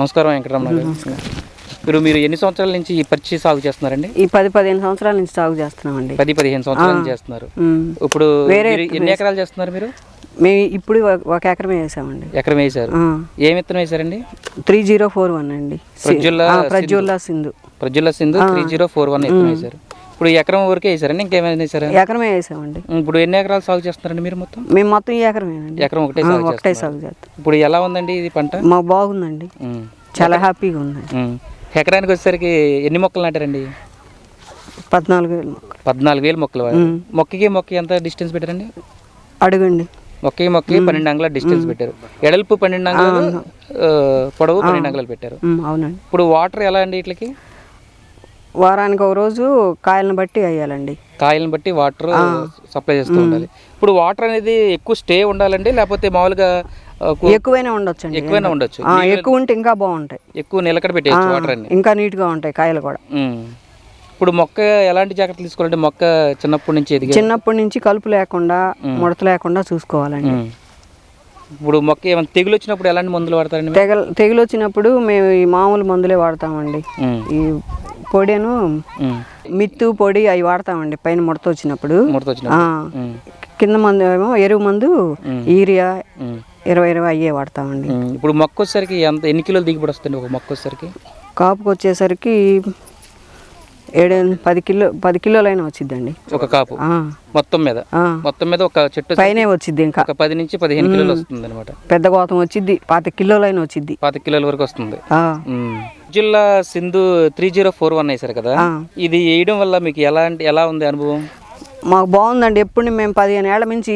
నమస్కారం వెంకటరమణ గారు. మీరు మీరు ఎన్ని సంవత్సరాల నుంచి ఈ పచ్చి సాగు చేస్తున్నారండి? ఈ పది పదిహేను సంవత్సరాల నుంచి సాగు చేస్తున్నామండి. పది పదిహేను సంవత్సరాల నుంచి చేస్తున్నారు. ఇప్పుడు వేరే ఎన్ని ఎకరాలు చేస్తున్నారు మీరు? మేము ఇప్పుడు ఒక- ఎకరమే వేసామండి. ఎకరం వేశారు ఏం విత్తనం వేశారండి త్రీ జీరో ఫోర్ వన్ అండి. సి- ప్రజ్వల ఆ, Prajwala Sindhu. Prajwala Sindhu three zero four one విత్తనం వేశారు ఇప్పుడు ఎకరం వరకే వేశారండి ఇంకేమైనా వేశారా ఎకరమే వేసామండి. ఇప్పుడు ఎన్ని ఎకరాలు సాగు చేస్తున్నారండి మీరు మొత్తం? మేము మొత్తం ఈ ఎకరమేనండి. ఎకరం ఒకటే సాగు ఒకటే సాగు చేస్తాం ఇప్పుడు ఎలా ఉందండి ఇది పంట? మాకు బాగుందండి. చాలా హ్యాపీగా ఉమ్. ఎకరానికి వచ్చేసరికి ఎన్ని మొక్కలు నాటారండి? పద్నాలుగు వేలు మొక్కలు. పద్నాలుగు వేలు మొక్కలు. మొక్కకి మొక్క ఎంత డిస్టెన్స్ పెట్టారండి? అడుగండి. మొక్కకి మొక్కకి పన్నెండు అంగుళాల డిస్టెన్స్ పెట్టారు. ఎడల్పు పన్నెండు అంగుళాలు పొడవు పన్నెండు అంగుళాలు పెట్టారు. అవునండి. ఇప్పుడు వాటర్ ఎలా అండి వీటికి వారానికి ఒక రోజు కాయలను బట్టి వేయాలండి. కాయలను బట్టి వాటర్ సప్లై చేస్తూ ఉండాలి. ఇప్పుడు వాటర్ అనేది ఎక్కువ స్టే ఉండాలండి లేకపోతే మామూలుగా ఎక్కువైనా ఉండొచ్చండి. ఎక్కువైనా ఉండొచ్చు. ఎక్కువ ఉంటే ఇంకా బాగుంటాయి. ఎక్కువ నిలకడ పెట్టేయచ్చు వాటర్ అన్ని. ఇంకా నీట్గా ఉంటాయి కాయలు కూడా. ఇప్పుడు మొక్క ఎలాంటి జాగ్రత్తలు తీసుకోవాలంటే మొక్క చిన్నప్పటి నుంచి చిన్నప్పటి నుంచి కలుపు లేకుండా ముడత లేకుండా చూసుకోవాలండి. ఇప్పుడు మొక్క ఏమైనా తెగులు వచ్చినప్పుడు ఎలాంటి మందులు వాడతారండి మీరు? తెగ తెగులు వచ్చినప్పుడు మేము ఈ మామూలు మందులే వాడతామండి. ఈ పొడిను. మిత్తు పొడి అవి వాడతామండి పైన ముడత వచ్చినప్పుడు ముడత ఆ, వచ్చినప్పుడు ఉమ్. కింద మందు ఏమో ఎరువు మందు యూరియా. ఇరవై ఇరవై అయ్యే వాడతామండి ఉమ్. ఇప్పుడు మొక్క వచ్చేసరికి ఎంత ఎన్ని కిలోలు దిగుబడి వస్తుంది ఒక మొక్క వచ్చేసరికి కాపుకి వచ్చేసరికి ఏడు పది కిలో పది కిలోలైనా వచ్చిద్దండి. ఒక కాపు? మొత్తం మీద. మొత్తం మీద ఒక చెట్టు పైనే వచ్చిద్ది ఇంకా. ఒక పది నుంచి పదిహేను కిలోలు వస్తుంది అనమాట పెద్ద గోతం వచ్చిద్ది పాత కిలోలైనా వచ్చిద్ది. పాతి కిలోల వరకు వస్తుంది. జిల్లా Sindhu three zero four one వేశారు కదా. ఇది వేయడం వల్ల మీకు ఎలాంటి ఎలా ఉంది అనుభవం? మాకు బాగుందండి. ఎప్పుడు మేము పదిహేను ఏళ్ళ నుంచి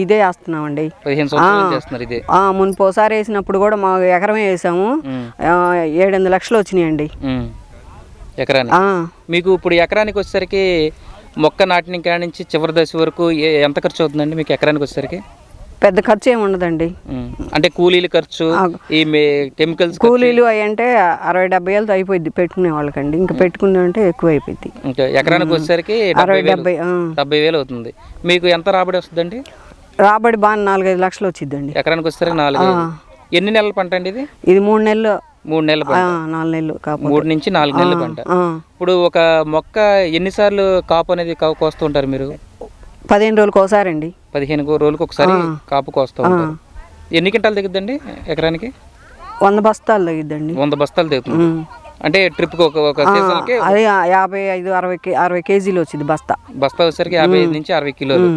ఇదే వేస్తున్నామండి. పదిహేను సంవత్సరాలు చేస్తున్నారు ఇదే. ఆ, మునుపు ఒకసారి వేసినప్పుడు కూడా మాకు ఎకరమే వేసాము. ఏడెనిమిది లక్షలు వచ్చినాయండి. ఎకరానికి? మీకు ఇప్పుడు ఎకరానికి వచ్చేసరికి మొక్క నాటిన కాడ నుంచి చివరి దశ వరకు ఎంత ఖర్చు అవుతుందండి మీకు ఎకరానికి వచ్చేసరికి? పెద్ద ఖర్చు ఏమి ఉండదండి. అంటే కూలీల ఖర్చు ఈ కెమికల్స్ కూలీలు అవి అంటే అరవై డెబ్బై ఏళ్ళతో అయిపోయింది పెట్టుకునే వాళ్ళకండి. ఇంకా పెట్టుకునే అంటే ఎక్కువ అయిపోయింది ఎకరానికి వచ్చేసరికి డెబ్బై అరవై డెబ్బై. డెబ్బై వేలు అవుతుంది. మీకు ఎంత రాబడి వస్తుందండి? రాబడి బాగా నాలుగైదు లక్షలు వచ్చిద్దండి. ఎకరానికి వచ్చేసరికి నాలుగు. ఎన్ని నెలల పంట అండి ఇది? ఇది మూడు నెలలు మూడు నెలల పంట. నాలుగు నెలలు కాకపోతే. మూడు నుంచి నాలుగు నెలల పంట. ఇప్పుడు ఒక మొక్క ఎన్నిసార్లు కాపు అనేది కోస్తూ ఉంటారు మీరు? పదిహేను రోజులకు ఒకసారి అండి పదిహేను రోజులకు ఒకసారి కాపు కోస్తూ ఉంటారు. ఎన్ని క్వింటాలు దిగుద్దండి ఎకరానికి? వంద బస్తాలు తగ్గిద్దండి వంద బస్తాలు దిగుతుంది. అంటే ట్రిప్కి ఒక ఒక సీజన్కి అది యాభై ఐదు అరవై అరవై కేజీలు వచ్చింది బస్తా. బస్తా వచ్చేసరికి యాభై ఐదు నుంచి అరవై కిలోలు.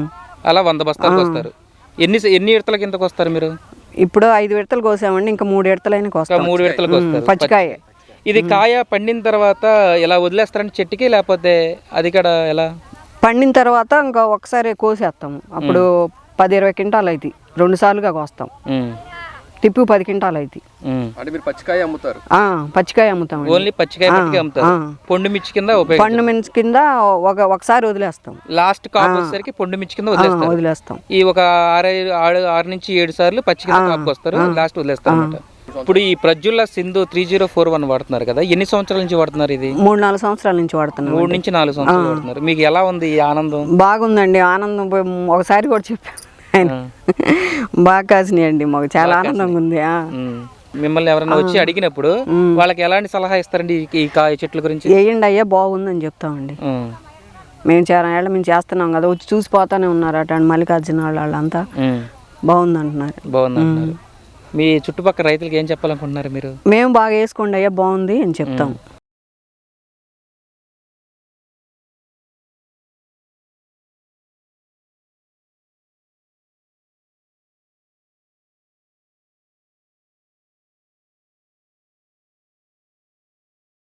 అలా వంద బస్తాలకు వస్తారు ఎన్ని ఎన్ని విడతల కిందకు వస్తారు మీరు? ఇప్పుడు ఐదు విడతలు కోసామండి ఇంకా మూడు విడతలైనా కోస్తాం. మూడు వస్తారు పచ్చికాయ. ఇది కాయ పండిన తర్వాత ఇలా వదిలేస్తారంటే చెట్టుకి లేకపోతే అది కూడా ఎలా? పండిన తర్వాత ఇంకా ఒకసారి కోసేస్తాము. అప్పుడు పది ఇరవై క్వింటాలు అవుతాయి రెండు సార్లుగా కోస్తాం. తిప్పి పది క్వింటాలు. అంటే మీరు పచ్చికాయ అమ్ముతారు? ఆ, పచ్చికాయ అమ్ముతామండి. ఓన్లీ పచ్చికాయ. పొండు మిర్చి కింద పండు మిన్స్ కింద ఒక ఒకసారి వదిలేస్తాం. లాస్ట్ కాపు వచ్చేసరికి పొండు మిర్చి కింద ఆ, వదిలేస్తారు వదిలేస్తాం. ఈ ఒక ఆరు ఆరు ఆరు నుంచి ఏడు సార్లు పచ్చి కింద కాపుకి వస్తారు. లాస్ట్ వదిలేస్తారు అనమాట ఇప్పుడు ఈ Prajwala Sindhu three zero four one వాడుతున్నారు కదా. ఎన్ని సంవత్సరాల నుంచి వాడుతున్నారు ఇది? మూడు నాలుగు సంవత్సరాల నుంచి వాడుతున్నాం మూడు నుంచి నాలుగు సంవత్సరాలు వాడుతున్నారు. మీకు ఎలా ఉంది ఈ ఆనందం? బాగుందండి. ఆనందం ఒకసారి కూడా చెప్పాను ఆయన. బాగా కాసినాయండి మాకు. చాలా ఆనందంగా ఉంది. మిమ్మల్ని ఎవరైనా వచ్చి అడిగినప్పుడు వాళ్ళకి ఎలాంటి సలహా ఇస్తారండి ఈ- కాయ చెట్ల గురించి? వేయండి అయ్యా బాగుందని చెప్తామండి. మేము చాలా ఏళ్ళ మేము చేస్తున్నాం కదా వచ్చి చూసిపోతానే ఉన్నారు అటు మల్లికార్జున వాళ్ళు వాళ్ళంతా. బాగుంది అంటున్నారు బాగుంది అంటున్నారు మీ చుట్టుపక్కల రైతులకు ఏం చెప్పాలనుకుంటున్నారు మీరు? మేము బాగా వేసుకోండి అయ్యా బాగుంది అని చెప్తాం.